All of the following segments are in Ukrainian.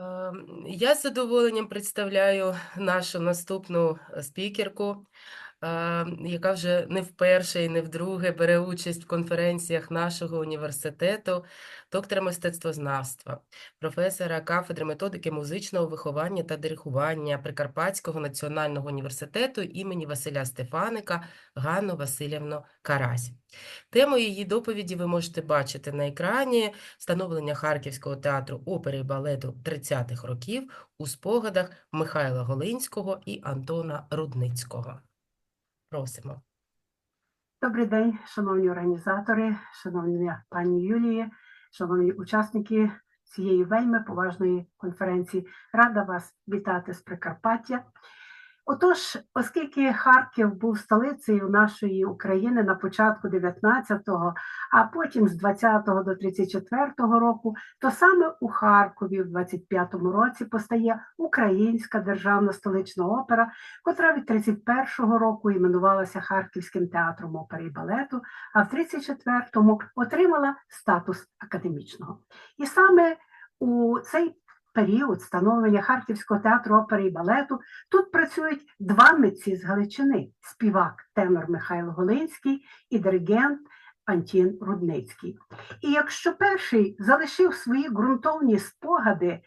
Ем, Я з задоволенням представляю нашу наступну е, спікерку, яка вже не вперше і не вдруге бере участь в конференціях нашого університету, доктора мистецтвознавства, професора кафедри методики музичного виховання та диригування Прикарпатського національного університету імені Василя Стефаника Ганну Васильівну Карась. Тему її доповіді ви можете бачити на екрані становлення Харківського театру опери і балету 30-х років у спогадах Михайла Голинського і Антона Рудницького. Просимо. Добрий день, шановні організатори, шановні пані Юлії, шановні учасники цієї вельми поважної конференції. Рада вас вітати з Прикарпаття. Отож, оскільки Харків був столицею нашої України на початку 19-го, а потім з 20-го до 34-го року, то саме у Харкові в 25-му році постає Українська державна столична опера, котра від 31-го року іменувалася Харківським театром опери і балету, а в 34-му отримала статус академічного. І саме у цей період становлення Харківського театру опери і балету тут працюють два митці з Галичини: співак тенор Михайло Голинський і диригент Антін Рудницький. І якщо перший залишив свої ґрунтовні спогади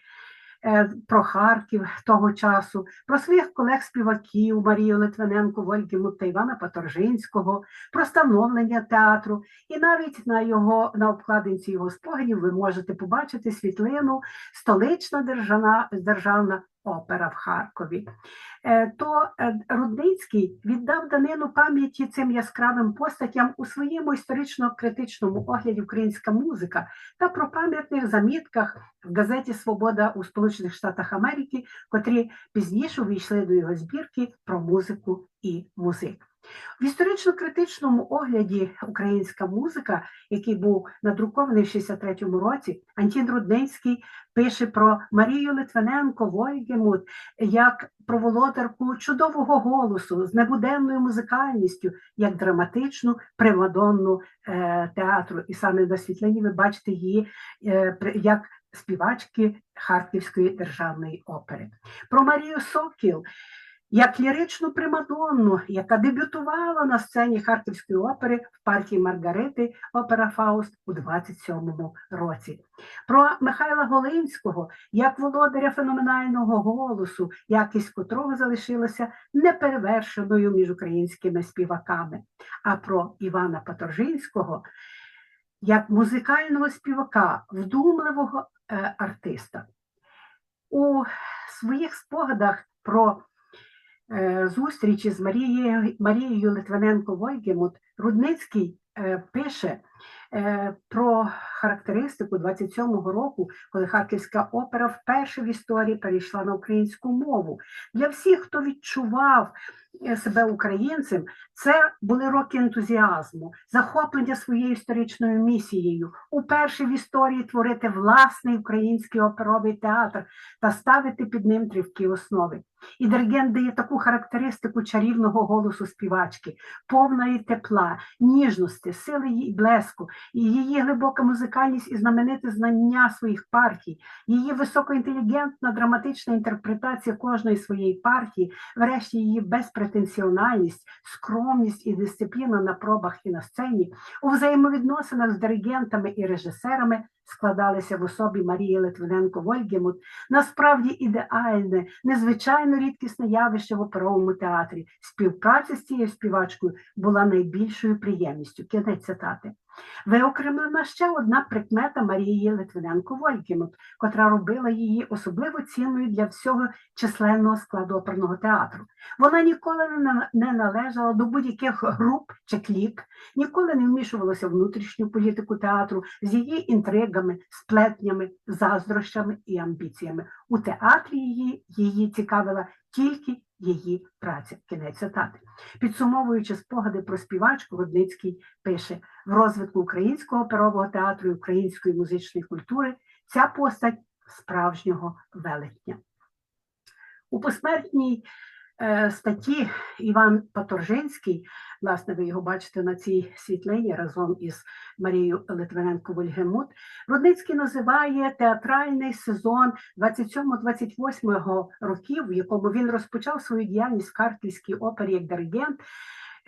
про Харків того часу, про своїх колег-співаків Марію Литвиненко, Вольгіму та Івана Паторжинського, про становлення театру, і навіть на його на обкладинці його спогадів ви можете побачити світлину столична державна, державна опера в Харкові. Е, То е, Рудницький віддав данину пам'яті цим яскравим постатям у своєму історично-критичному огляді Українська музика та про пам'ятних замітках в газеті Свобода у Сполучених Штатах Америки, котрі пізніше увійшли до його збірки про музику і музик. В історично-критичному огляді Українська музика, який був надрукований в 63-му році, Антін Рудницький пише про Марію Литвиненко Войгемут як про володарку чудового голосу з небуденною музикальністю, як драматичну привадонну е, театру. І саме на світлині ви бачите її е, як співачки Харківської державної опери. Про Марію Сокіл як ліричну примадонну, яка дебютувала на сцені Харківської опери в партії Маргарити опера Фауст у 27-му році. Про Михайла Голинського як володаря феноменального голосу, якість котрого залишилася неперевершеною між українськими співаками. А про Івана Паторжинського як музикального співака, вдумливого е, артиста. У своїх спогадах про зустрічі з Марією, Марією Литвиненко Войгемут Рудницький е, пише е, про характеристику 27-го року, коли Харківська опера вперше в історії перейшла на українську мову. Для всіх, хто відчував е, себе українцем, це були роки ентузіазму, захоплення своєю історичною місією, уперше в історії творити власний український оперовий театр та ставити під ним тривкі основи. І диригент дає таку характеристику чарівного голосу співачки, повної тепла, ніжності, сили її блеску, і її глибока музикальність і знамените знання своїх партій, її високоінтелігентна драматична інтерпретація кожної своєї партії, врешті її безпретенціональність, скромність і дисципліна на пробах і на сцені, у взаємовідносинах з диригентами і режисерами складалися в особі Марії Литвиненко Вольгемут насправді ідеальне, незвичайно рідкісне явище в оперовому театрі. Співпраця з цією співачкою була найбільшою приємністю. Кінець цитати. Виокремлена ще одна прикмета Марії Литвиненко Вольгемут, котра робила її особливо цінною для всього численного складу оперного театру. Вона ніколи не належала до будь-яких груп чи клік, ніколи не вмішувалася в внутрішню політику театру з її інтригами, сплетнями, заздрощами і амбіціями. У театрі її, її цікавила тільки її праця. Кінець цитати. Підсумовуючи спогади про співачку, Рудницький пише: в розвитку українського оперового театру і української музичної культури ця постать справжнього велетня. У посмертній статті Іван Паторжинський, власне, ви його бачите на цій світлині разом із Марією Литвиненко Вольгемут. Рудницький називає театральний сезон 27-28 років, в якому він розпочав свою діяльність в Харківській опері як диригент,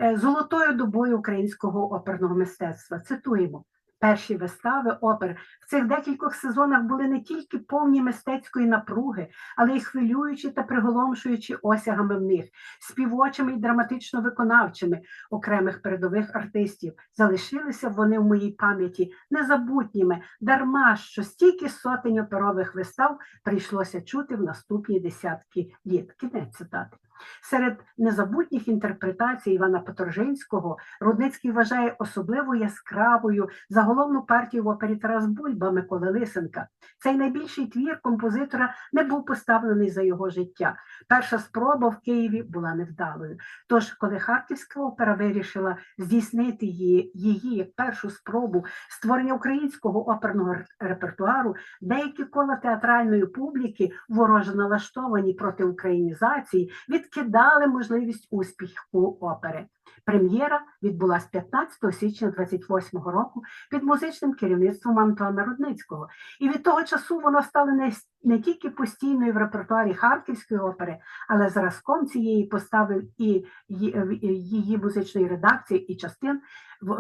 е, золотою добою українського оперного мистецтва. Цитуємо. Перші вистави опер в цих декількох сезонах були не тільки повні мистецької напруги, але й хвилюючі та приголомшуючі осягами в них, співочими і драматично-виконавчими окремих передових артистів. Залишилися вони в моїй пам'яті незабутніми, дарма що стільки сотень оперових вистав прийшлося чути в наступні десятки літ. Кінець цитати. Серед незабутніх інтерпретацій Івана Петрожинського Рудницький вважає особливо яскравою заголовну партію в опері Тарас Бульба Миколи Лисенка. Цей найбільший твір композитора не був поставлений за його життя. Перша спроба в Києві була невдалою. Тож, коли Харківська опера вирішила здійснити її, її як першу спробу створення українського оперного репертуару, деякі кола театральної публіки, вороже налаштовані проти українізації, відкидали можливість успіху опери. Прем'єра відбулася 15 січня 28 року під музичним керівництвом Антона Рудницького. І від того часу воно стало не, не тільки постійною в репертуарі Харківської опери, але зразком цієї постави і її музичної редакції і частин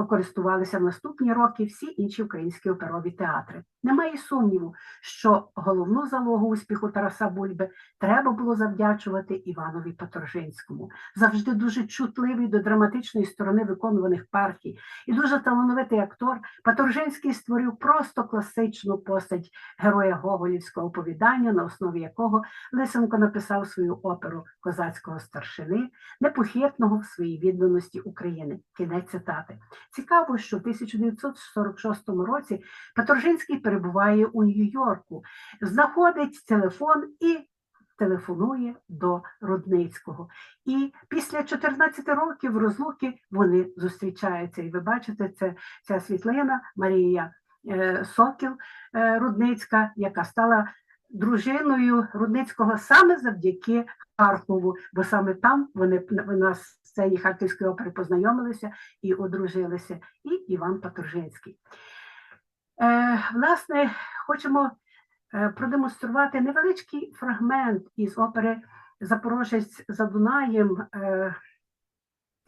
користувалися в наступні роки всі інші українські оперові театри. Немає сумніву, що головну залогу успіху Тараса Бульби треба було завдячувати Іванові Паторжинському, завжди дуже чутливий до драматичної сторони виконуваних партій і дуже талановитий актор. Паторжинський створив просто класичну постать героя Гоголівського оповідання, на основі якого Лисенко написав свою оперу козацького старшини, непохитного в своїй відданості України. Кінець цитати. Цікаво, що в 1946 році Паторжинський перебуває у Нью-Йорку, знаходить телефон і телефонує до Рудницького. І після 14 років розлуки вони зустрічаються. І ви бачите, це ця світлина Марія е, Сокіл е, Рудницька, яка стала дружиною Рудницького саме завдяки Харкову, бо саме там вони на сцені Харківської опери познайомилися і одружилися, і Іван Паторжинський. Е, власне, хочемо продемонструвати невеличкий фрагмент із опери Запорожець за Дунаєм е,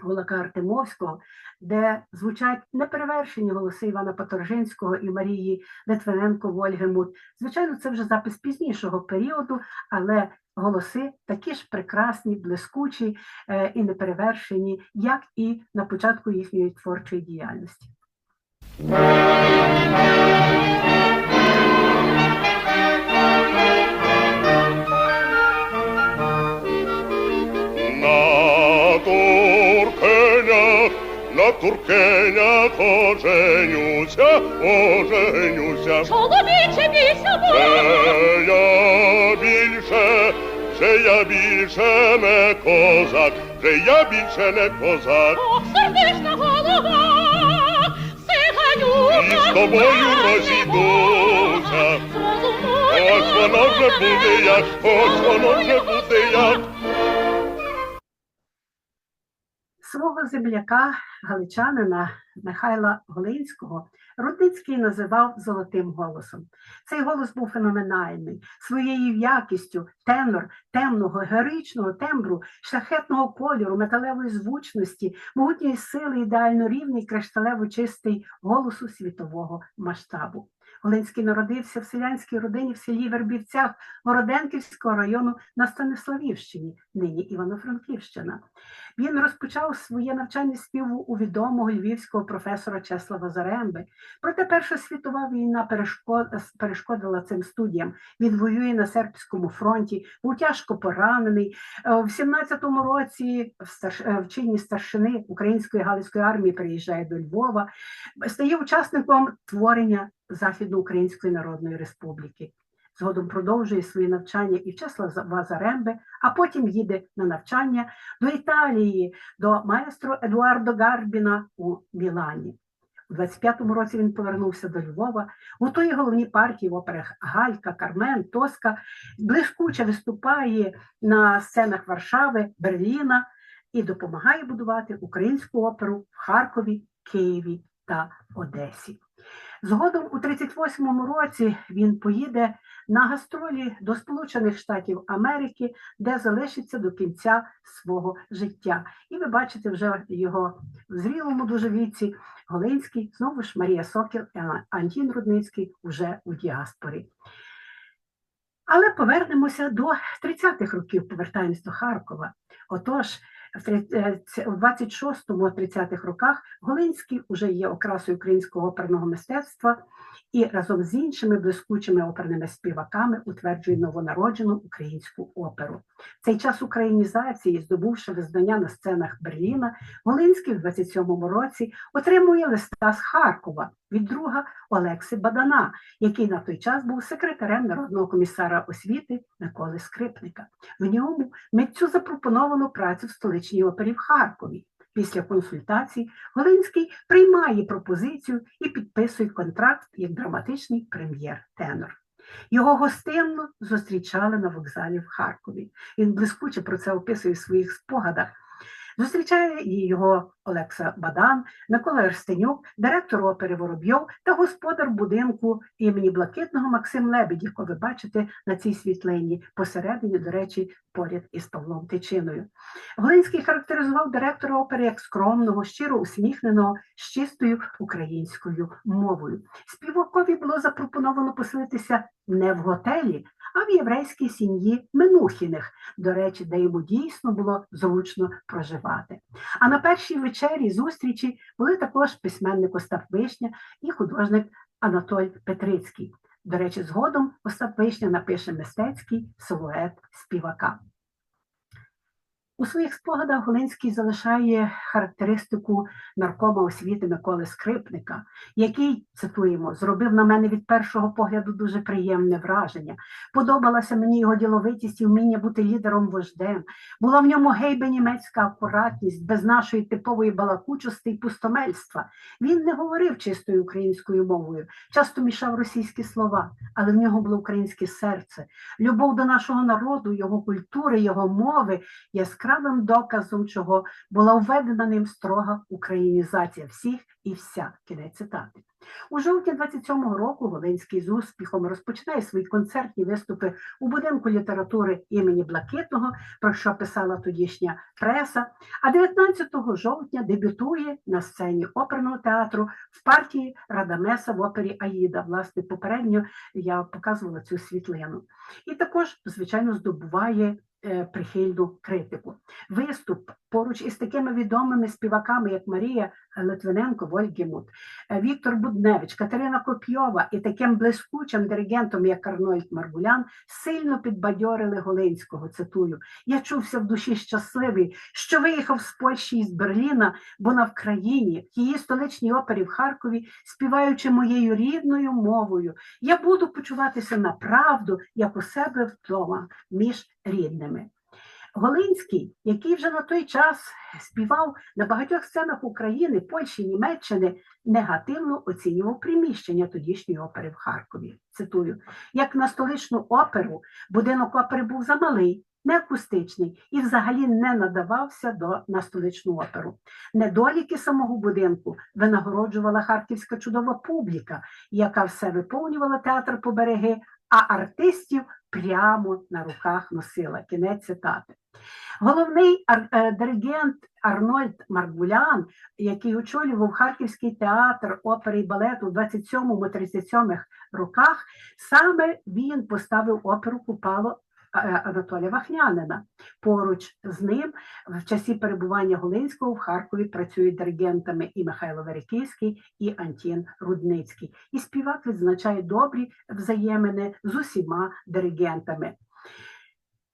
Гулака Артемовського, де звучать неперевершені голоси Івана Паторжинського і Марії Литвиненко Вольгемут. Звичайно, це вже запис пізнішого періоду, але голоси такі ж прекрасні, блискучі е, і неперевершені, як і на початку їхньої творчої діяльності. На туркенях оженюся, оженюся. Чоловіче бійся Бога, я більше, вже я більше не козак, вже я більше не козак. Ох, сердешна голова, сиганю. І з тобою розійдуся. Ось воно вже буде як, ось воно вже буде як. Свого земляка, галичанина Михайла Голинського, Рудницький називав золотим голосом. Цей голос був феноменальний своєю якістю, тенор темного, героїчного тембру, шляхетного кольору, металевої звучності, могутньої сили, ідеально рівний, кришталево чистий голосу світового масштабу. Голинський народився в селянській родині в селі Вербівцях Городенківського району на Станиславівщині, нині Івано-Франківщина. Він розпочав своє навчання співу у відомого львівського професора Чеслава Заремби. Проте Перша світова війна перешкодила цим студіям. Він воює на сербському фронті, був тяжко поранений. Е, В 17-му році е, в чині старшини Української Галицької армії приїжджає до Львова, стає учасником творення Західноукраїнської Народної Республіки. Згодом продовжує свої навчання і в Чеслава Заремби, а потім їде на навчання до Італії, до маестро Едуардо Гарбіна у Мілані. У 25-му році він повернувся до Львова, готує головні партії в операх Галька, Кармен, Тоска, блискуче виступає на сценах Варшави, Берліна і допомагає будувати українську оперу в Харкові, Києві та Одесі. Згодом у 38-му році він поїде на гастролі до Сполучених Штатів Америки, де залишиться до кінця свого життя. І ви бачите вже його в зрілому дуже віці Голинський, знову ж Марія Сокіл Антін Рудницький вже у діаспорі. Але повернемося до 30-х років, повертаємось до Харкова. Отож, в три- е, у 26-30-х роках Голинський вже є окрасою українського оперного мистецтва і разом з іншими блискучими оперними співаками утверджує новонароджену українську оперу. В цей час українізації, здобувши визнання на сценах Берліна, Голинський в 27-му році отримує листа з Харкова від друга Олекси Бадана, який на той час був секретарем народного комісара освіти Миколи Скрипника. В ньому митцю запропоновано працю в столичній опері в Харкові. Після консультацій Голинський приймає пропозицію і підписує контракт як драматичний прем'єр-тенор. Його гостинно зустрічали на вокзалі в Харкові. Він блискуче про це описує в своїх спогадах. Зустрічає і його Олекса Бадан, Микола Ерстенюк, директор опери Воробйов та господар будинку імені Блакитного Максим якого ви бачите на цій світлині, посередині, до речі, поряд із Павлом Тичиною. Голинський характеризував директора опери як скромного, щиро усміхненого, з чистою українською мовою. Співакові було запропоновано поселитися не в готелі, а в єврейській сім'ї Менухіних, до речі, де йому дійсно було зручно проживати. А на першій вечері зустрічі були також письменник Остап Вишня і художник Анатоль Петрицький. До речі, згодом Остап Вишня напише мистецький силует співака. У своїх спогадах Голинський залишає характеристику наркома освіти Миколи Скрипника, який, цитуємо, зробив на мене від першого погляду дуже приємне враження. Подобалася мені його діловитість і вміння бути лідером вождем. Була в ньому гейбе німецька акуратність, без нашої типової балакучості і пустомельства. Він не говорив чистою українською мовою, часто мішав російські слова, але в нього було українське серце, любов до нашого народу, його культури, його мови яскравим доказом, чого була введена ним строга українізація всіх і вся. Кінець цитати. У жовтні 27-го року Волинський з успіхом розпочинає свої концертні виступи у будинку літератури імені Блакитного, про що писала тодішня преса. А 19 жовтня дебютує на сцені оперного театру в партії Радамеса в опері Аїда. Власне, попередньо я показувала цю світлину. І також, звичайно, здобуває прихильну критику. Виступ поруч із такими відомими співаками, як Марія Литвиненко, Вольгемут, е, Віктор Будневич, Катерина Копйова і таким блискучим диригентом, як Арнольд Маргулян, сильно підбадьорили Голинського. Цитую: Я чувся в душі щасливий, що виїхав з Польщі і з Берліна, бо на Вкраїні, в її столичній опері в Харкові, співаючи моєю рідною мовою, я буду почуватися направду, як у себе вдома, між рідними. Голинський, який вже на той час співав на багатьох сценах України, Польщі, Німеччини, негативно оцінював приміщення тодішньої опери в Харкові. Цитую: як на столичну оперу, будинок опери був замалий, не акустичний і взагалі не надавався до на столичну оперу. Недоліки самого будинку винагороджувала харківська чудова публіка, яка все виповнювала театр по береги, а артистів прямо на руках носила. Кінець цитати. Головний е, диригент Арнольд Маргулян, який очолював Харківський театр опери і балету у 27-37 роках, саме він поставив оперу Купало Анатолія Вахнянина. Поруч з ним в часі перебування Голинського в Харкові працюють диригентами і Михайло Вериківський, і Антін Рудницький. І співак відзначає добрі взаємини з усіма диригентами.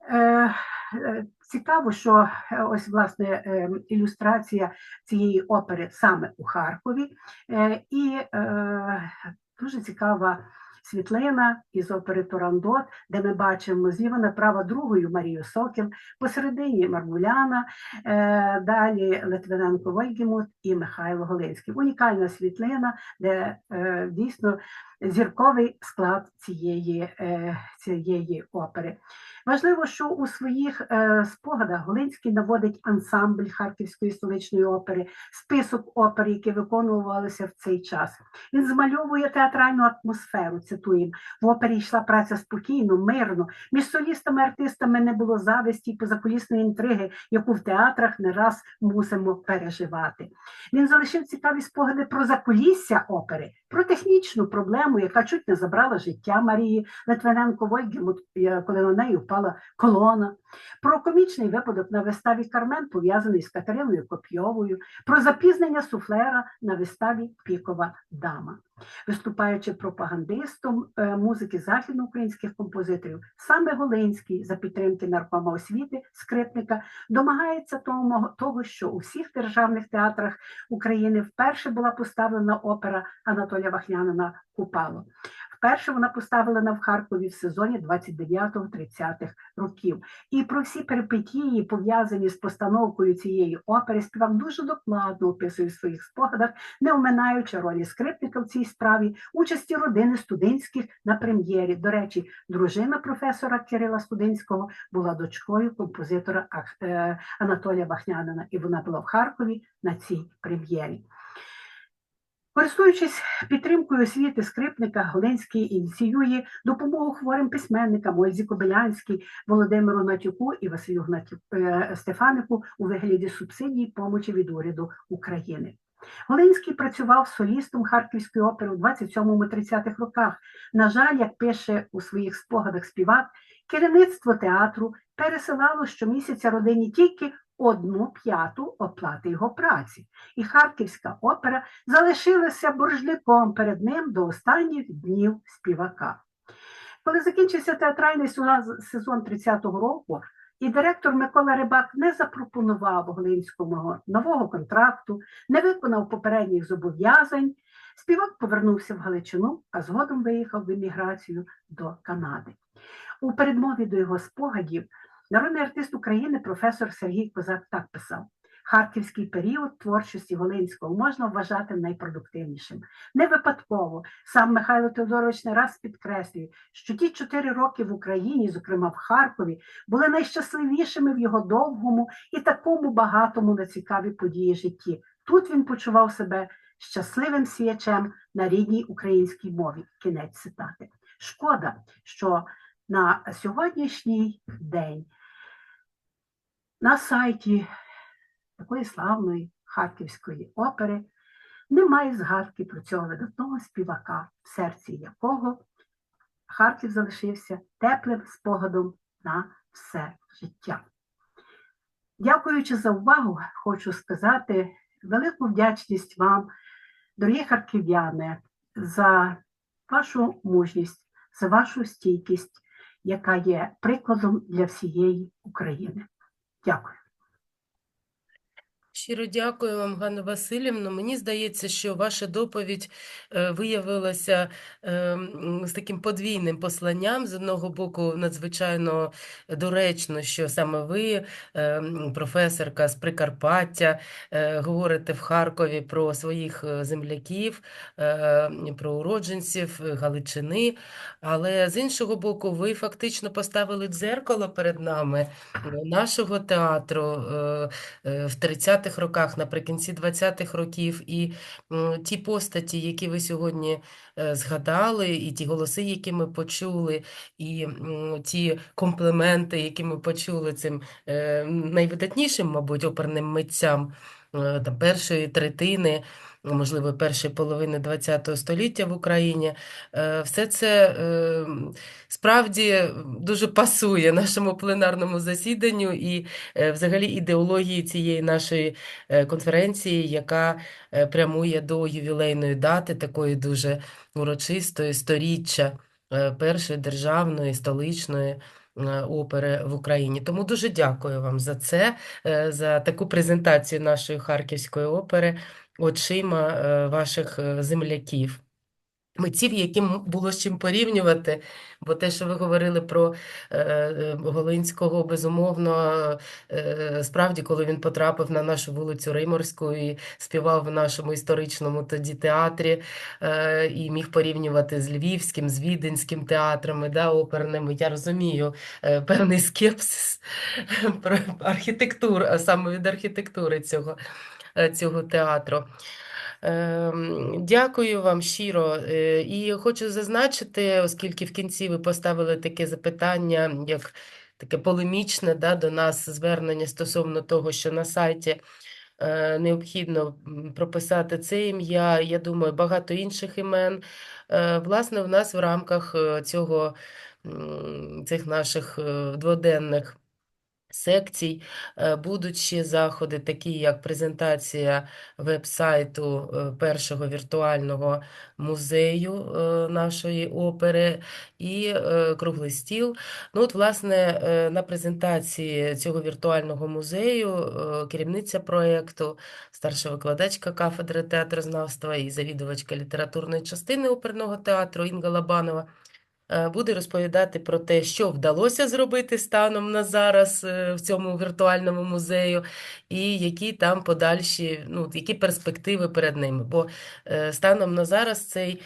Е, е, Цікаво, що е, ось власне е, ілюстрація цієї опери саме у Харкові, Е, і е, дуже цікава світлина із опери Турандот, де ми бачимо зліва права другою Марію Сокіл, посередині Мармуляна, е, далі Литвиненко Вольгімут і Михайло Голинський. Унікальна світлина, де е, дійсно зірковий склад цієї, е, цієї опери. Важливо, що у своїх е, спогадах Голинський наводить ансамбль Харківської столичної опери, список опер, які виконувалися в цей час. Він змальовує театральну атмосферу. Цитуємо, в опері йшла праця спокійно, мирно. Між солістами-артистами не було зависті і позакулісної інтриги, яку в театрах не раз мусимо переживати. Він залишив цікаві спогади про закулісся опери, про технічну проблему, яка чуть не забрала життя Марії Литвиненко Войгімут, е, коли на неї впала колона, про комічний випадок на виставі Кармен, пов'язаний з Катериною Копйовою, про запізнення суфлера на виставі Пікова дама. Виступаючи пропагандистом е, музики західноукраїнських композиторів, саме Голинський за підтримки наркома освіти скрипника домагається того, що у всіх державних театрах України вперше була поставлена опера Анатолія Вахнянина Купало. Вперше вона поставлена в Харкові в сезоні 29-30 років. І про всі перипетії, пов'язані з постановкою цієї опери, співак дуже докладно описує в своїх спогадах, не оминаючи ролі скрипника в цій справі, участі родини Студинських на прем'єрі. До речі, дружина професора Кирила Студинського була дочкою композитора е, Анатолія Бахнянина, і вона була в Харкові на цій прем'єрі. Користуючись підтримкою освіти скрипника, Голинський ініціює допомогу хворим письменникам Ользі Кобилянській, Володимиру Натюку і Василю е, Стефанику у вигляді субсидій помочі від уряду України. Голинський працював солістом Харківської опери у 27-30-х роках. На жаль, як пише у своїх спогадах співак, керівництво театру пересилало щомісяця родині тільки одну п'яту оплати його праці, і Харківська опера залишилася боржником перед ним до останніх днів співака. Коли закінчився театральний сезон- сезон 30-го року, і директор Микола Рибак не запропонував Глинському нового контракту, не виконав попередніх зобов'язань, співак повернувся в Галичину, а згодом виїхав в еміграцію до Канади. У передмові до його спогадів народний артист України професор Сергій Козак так писав: Харківський період творчості Волинського можна вважати найпродуктивнішим. Не випадково сам Михайло Теодорович не раз підкреслює, що ті чотири роки в Україні, зокрема в Харкові, були найщасливішими в його довгому і такому багатому на цікаві події житті. Тут він почував себе щасливим сіячем на рідній українській мові. Кінець цитати. Шкода, що на сьогоднішній день на сайті такої славної харківської опери немає згадки про цього видатного співака, в серці якого Харків залишився теплим спогадом на все життя. Дякуючи за увагу, хочу сказати велику вдячність вам, дорогі харків'яни, за вашу мужність, за вашу стійкість, яка є прикладом для всієї України. Дякую. Щиро дякую вам, Ганна Васильівна. Мені здається, що ваша доповідь е, виявилася е, з таким подвійним посланням. З одного боку, надзвичайно доречно, що саме ви, е, професорка з Прикарпаття, говорите в Харкові про своїх земляків, про уродженців Галичини. Але з іншого боку, ви фактично поставили дзеркало перед нами нашого театру. в 30-х роках, наприкінці 20-х років, і ті постаті, які ви сьогодні е, згадали, і ті голоси, які ми почули, і ті компліменти, які ми почули цим е, найвидатнішим, мабуть, оперним митцям е, там, першої третини. Можливо, першої половини ХХ століття в Україні, Е, все це е, справді дуже пасує нашому пленарному засіданню і е, взагалі ідеології цієї нашої конференції, яка прямує до ювілейної дати, такої дуже урочистої, сторіччя першої державної столичної опери в Україні. Тому дуже дякую вам за це, за таку презентацію нашої Харківської опери очима е, ваших е, земляків. Митців, яким було з чим порівнювати, бо те, що ви говорили про е, е, Голинського, безумовно, е, справді, коли він потрапив на нашу вулицю Риморську і співав в нашому історичному тоді театрі, е, і міг порівнювати з Львівським, з Віденським театрами, да, оперними, я розумію е, певний скепсис про архітектуру, а саме від архітектури цього, е, цього театру. Ем, Дякую вам щиро. Е, І хочу зазначити, оскільки в кінці ви поставили таке запитання, як таке полемічне да, до нас звернення стосовно того, що на сайті е, необхідно прописати це ім'я, я думаю, багато інших імен. Е, Власне, в нас в рамках цього, цих наших дводенних секцій е, будуть ще заходи, такі як презентація веб-сайту е, першого віртуального музею е, нашої опери і круглий стіл. Ну, от, власне, на презентації цього віртуального музею керівниця проєкту, старша викладачка кафедри театрознавства і завідувачка літературної частини оперного театру Інга Лабанова буде розповідати про те, що вдалося зробити станом на зараз е, в цьому віртуальному музею, і які там подальші, ну, які перспективи перед ними. Бо е, станом на зараз цей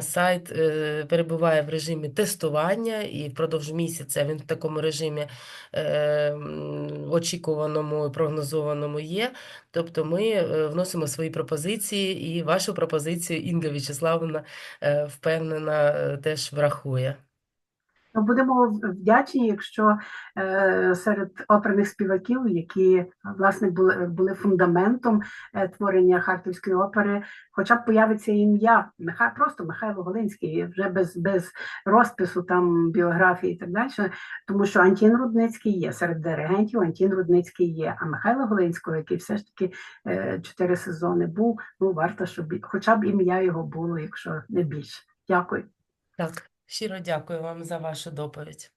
сайт е, перебуває в режимі тестування, і впродовж місяця він в такому режимі е, очікуваному і прогнозованому є. Тобто ми е, вносимо свої пропозиції, і вашу пропозицію Інга Вячеславовна е, впевнена е, теж врахує. Ну, Будемо вдячні, якщо е, серед оперних співаків, які власне були, були фундаментом е, творення Харківської опери, хоча б появиться ім'я Миха, просто Михайло Голинський, вже без, без розпису там біографії і так далі. Тому що Антін Рудницький є серед диригентів, Антін Рудницький є. А Михайло Голинського, який все ж таки е, чотири сезони був, ну варто, щоб хоча б ім'я його було, якщо не більше. Дякую. Так, щиро дякую вам за вашу доповідь.